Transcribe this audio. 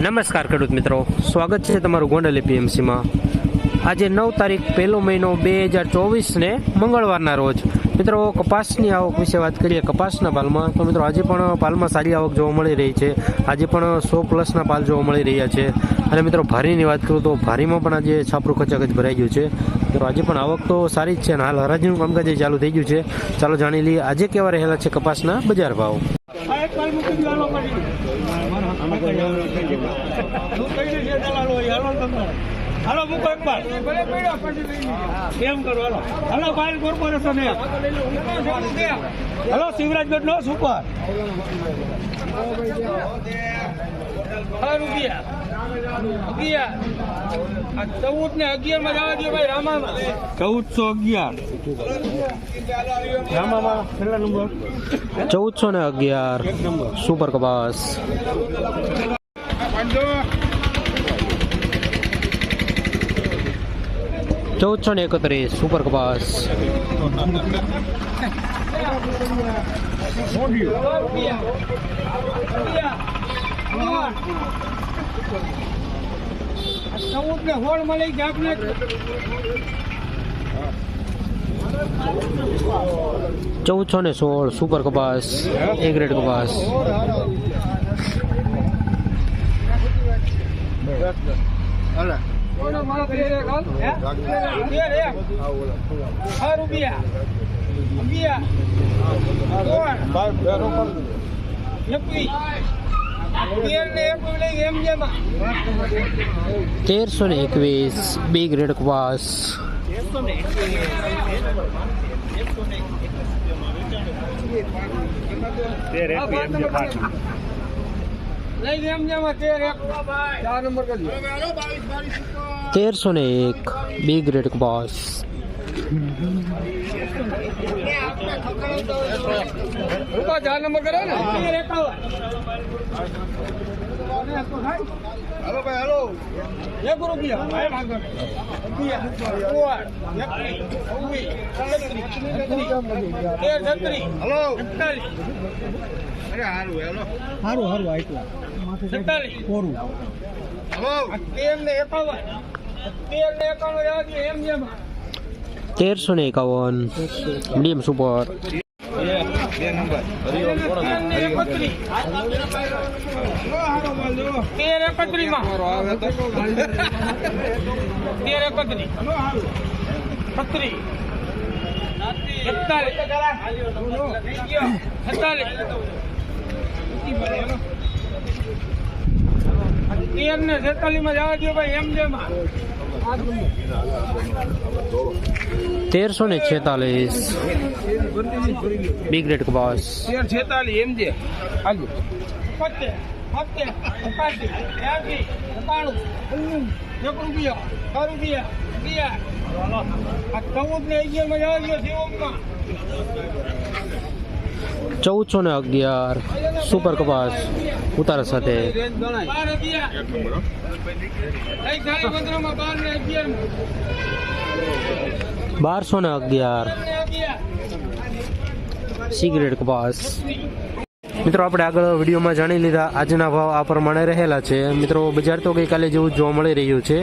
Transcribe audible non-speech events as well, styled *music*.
નમસ્કાર ખેડૂત મિત્રો. સ્વાગત છે તમારું ગોંડલ એપીએમસીમાં. આજે નવ તારીખ પહેલો મહિનો બે હજાર ચોવીસને મંગળવારના રોજ. મિત્રો, કપાસની આવક વિશે વાત કરીએ કપાસના પાલમાં તો મિત્રો, આજે પણ પાલમાં સારી આવક જોવા મળી રહી છે. આજે પણ સો પ્લસના પાલ જોવા મળી રહ્યા છે. અને મિત્રો, ભારીની વાત કરું તો ભારીમાં પણ આજે છાપરું ખચાખચ ભરાઈ ગયું છે. મિત્રો, આજે પણ આવક તો સારી જ છે અને હાલ હરાજીનું કામકાજ ચાલુ થઈ ગયું છે. ચાલો જાણી લઈએ, આજે કેવા રહેલા છે કપાસના બજાર ભાવ? 我个羊肉肯。你 *laughs* 现在了？હાલો મૂકો એક બાર. એમ કરો હાલો. હાલો ફાઇલ કોર્પોરેશન એક. હાલો શિવરાજગઢ નો સુપર. રૂપિયા. અગિયાર આ ચૌદ ને અગિયારમાં જવા દો ભાઈ રામામાં. ચૌદસો અગિયાર. રામામાં નંબર. ચૌદસો ને અગિયાર. સુપર કપાસ. ચૌદસો ને એકત્રીસ સુપર કપાસ ચૌદ ને હોળ મળી ગયા આપને ચૌદસો ને સોળ સુપર કપાસ એ ગ્રેડ કપાસ કોનો મારો તેર એક હાલ? હે? તેર એક. છ રૂપિયા અગિયાર સોળ એકવીસ તેર ને એકવીસ લઈ એમ જેમાં તેરસો ને એકવીસ બી ગ્રેડ કપાસ લઈ એમ तेरह सौ ने एक बी ग्रेड के पास चार नंबर करो ना। हाँ। हेलो भाई। એક રૂપિયા આટલા. કોરું તેર ને એકાવન તેર ને એકાવન રહેવા એમ જેમ તેરસો ને એકાવન મીડિયમ સુપર તેર એકત્રીસ. માં તેર એકત્રીસ. છત્રીસ. એકતાલીસ. છતાલીસ. તેર ને છેતાલીસમાં જવા દો ભાઈ એમ જેમ. તેરસો ને છેતાલીસ બી ગ્રેડ કપાસ તેર છેતાલીસ એમ જે હાલો પત્તે પત્તે એકાસી એસી એકાણું ઓગણું એક રૂપિયા છ રૂપિયા અગિયાર આ ચૌદ ને અગિયાર માં જવા દો શિવમમાં ચૌદસો ને અગિયાર સુપર કપાસ ઉતારા સાથે બાર બારસો ને અગિયાર ને અગિયાર સી ગ્રેડ કપાસ મિત્રો આપણે આગળ વિડીયોમાં જાણી લીધા આજના ભાવ આ પ્રમાણે રહેલા છે મિત્રો બજાર તો ગઈકાલે જેવું જોવા મળી રહ્યું છે